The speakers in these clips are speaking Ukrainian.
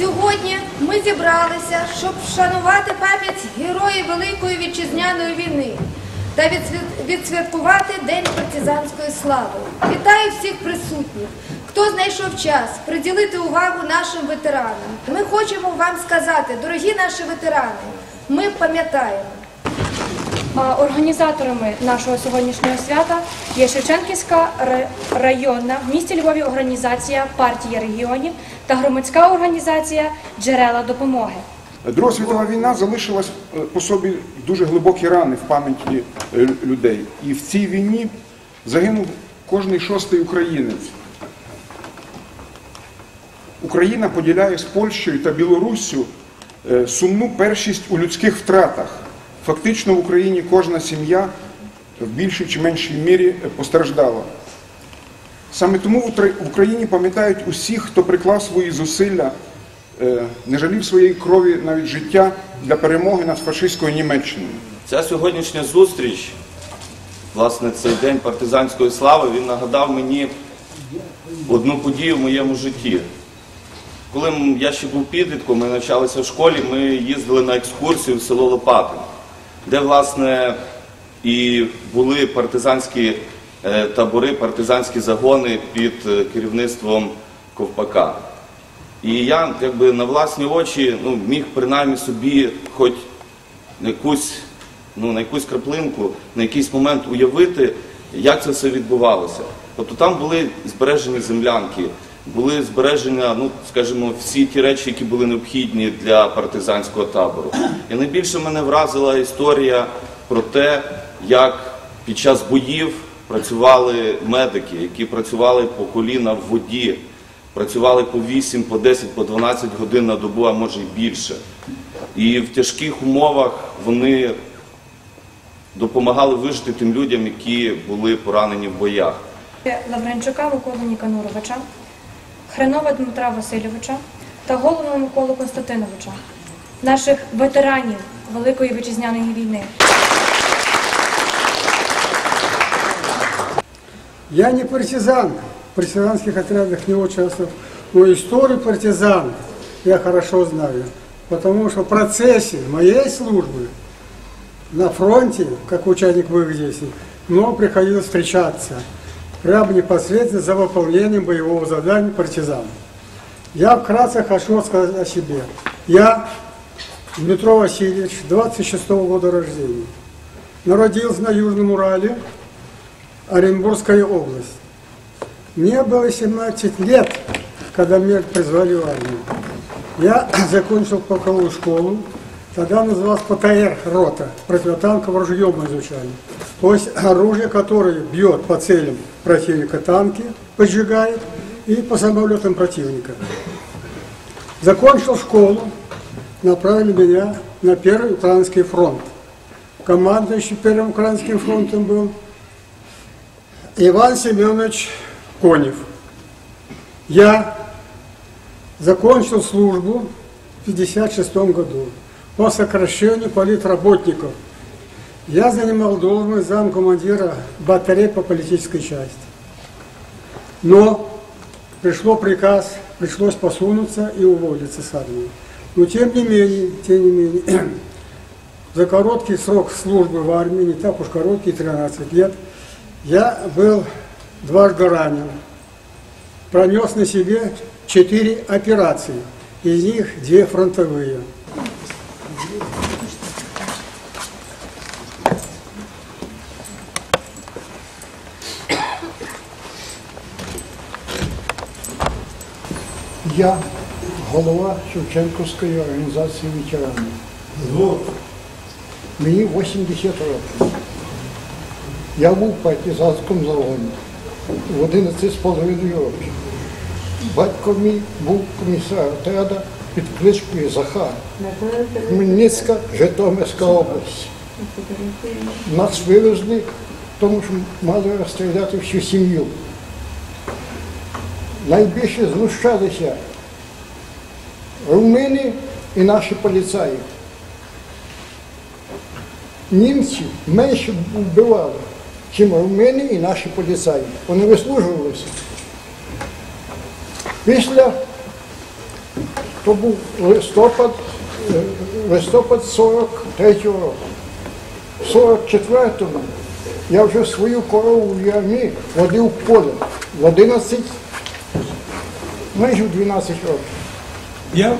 Сьогодні ми зібралися, щоб вшанувати пам'ять героїв Великої вітчизняної війни та відсвяткувати День партизанської слави. Вітаю всіх присутніх, хто знайшов час приділити увагу нашим ветеранам. Ми хочемо вам сказати, дорогі наші ветерани, ми пам'ятаємо. Організаторами нашого сьогоднішнього свята є Шевченківська районна в місті Львові організація партія регіонів та громадська організація Джерела допомоги. Друга світова війна залишила е, по собі дуже глибокі рани в пам'яті е, людей. І в цій війні загинув кожний шостий українець. Україна поділяє з Польщею та Білоруссю е, сумну першість у людських втратах. Фактично в Україні кожна сім'я в більшій чи меншій мірі е, постраждала. Саме тому в Україні пам'ятають усіх, хто приклав свої зусилля, е, не жалів своєї крові навіть життя для перемоги над фашистською Німеччиною. Ця сьогоднішня зустріч, власне, цей день партизанської слави, він нагадав мені одну подію в моєму житті. Коли я ще був підлітком, ми навчалися в школі, ми їздили на екскурсію в село Лопатин, де, власне, і були партизанські е, табори, партизанські загони під е, керівництвом Ковпака. І я якби на власні очі ну, міг принаймні собі хоч якусь, ну, на якусь краплинку, на якийсь момент уявити, як це все відбувалося. Тобто там були збережені землянки, були збережені, ну, скажімо, всі ті речі, які були необхідні для партизанського табору. І найбільше мене вразила історія про те, як під час боїв працювали медики, які працювали по коліна в воді, працювали по 8, по 10, по 12 годин на добу, а може й більше. І в тяжких умовах вони допомагали вижити тим людям, які були поранені в боях. Лавренчука Миколи Ніканоровича, Хренова Дмитра Васильовича та Голова Миколу Константиновича, наших ветеранів Великої вітчизняної війни. Я не партизан, партизанских отрядах не участвовал, но историю партизан я хорошо знаю, потому что в процессе моей службы на фронте, как участник боевых действий, много приходилось встречаться прямо непосредственно за выполнением боевого задания партизан. Я вкратце хочу сказать о себе. Я Дмитро Васильевич, 26 года рождения. Народился на Южном Урале, Оренбургская область. Мне было 17 лет, когда меня призвали в армию. Я закончил полковую школу, тогда называлась ПТР, рота, противотанковое ружье мы изучали. То есть оружие, которое бьет по целям противника танки, поджигает, и по самолетам противника. Закончил школу, направили меня на Первый Украинский фронт. Командующий Первым Украинским фронтом был Иван Семенович Конев. Я закончил службу в 1956 году по сокращению политработников. Я занимал должность замкомандира батареи по политической части. Но пришло приказ, пришлось посунуться и уволиться с армии. Но тем не менее, тем не менее, за короткий срок службы в армии, не так уж короткий, 13 лет, я был дважды ранен. Пронес на себе четыре операции, из них две фронтовые. Я голова Шевченківської організації ветеранів. Мені 80 років. Я був в партизанському загоні в 11,5 років. Батько мій був комісар отряду під кличкою Захар. Хмельницька, Житомирська область. Нас вивезли, тому що мали розстріляти всю сім'ю. Найбільше знущалися румини і наші поліцаї. Німці менше вбивали, ніж румини і наші поліцаї. Вони вислужувалися. Після то був листопад, е, листопад 43-го року. В 44-му я вже свою корову в ямі водив поле в 11, майже в 12 років. Я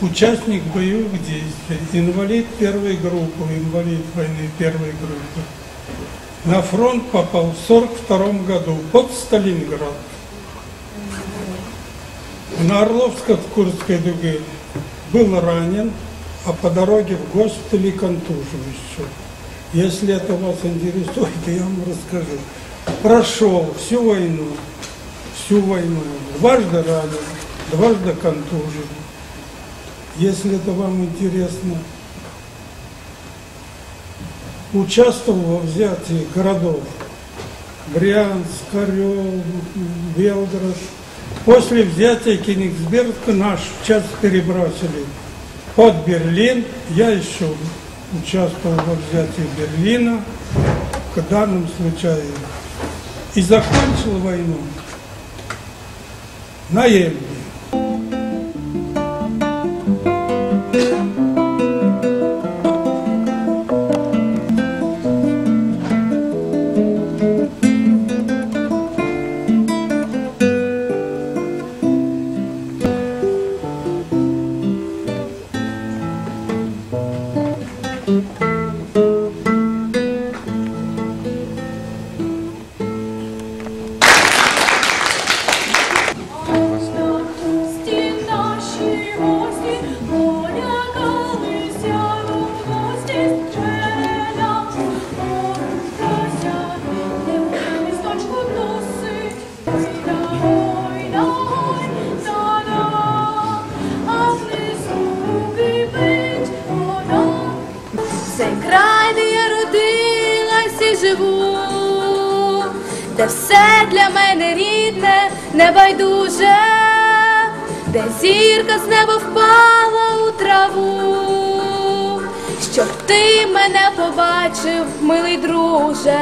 участник боевых действий, инвалид первой группы, инвалид войны первой группы. На фронт попал в 42 году под Сталинград. На Орловско-Курской дуге был ранен, а по дороге в госпитале контужен еще. Если это вас интересует, я вам расскажу. Прошел всю войну, всю войну, дважды ранен, дважды контужен. Если это вам интересно, участвовал во взятии городов Брянск, Орел, Белгород. После взятия Кенигсберга наш часть перебросили под Берлин. Я еще участвовал во взятии Берлина, в данном случае. И закончил войну на Цей край, де я родилась і живу, де все для мене рідне, небайдуже, де зірка з неба впала у траву, щоб ти мене побачив, милий друже,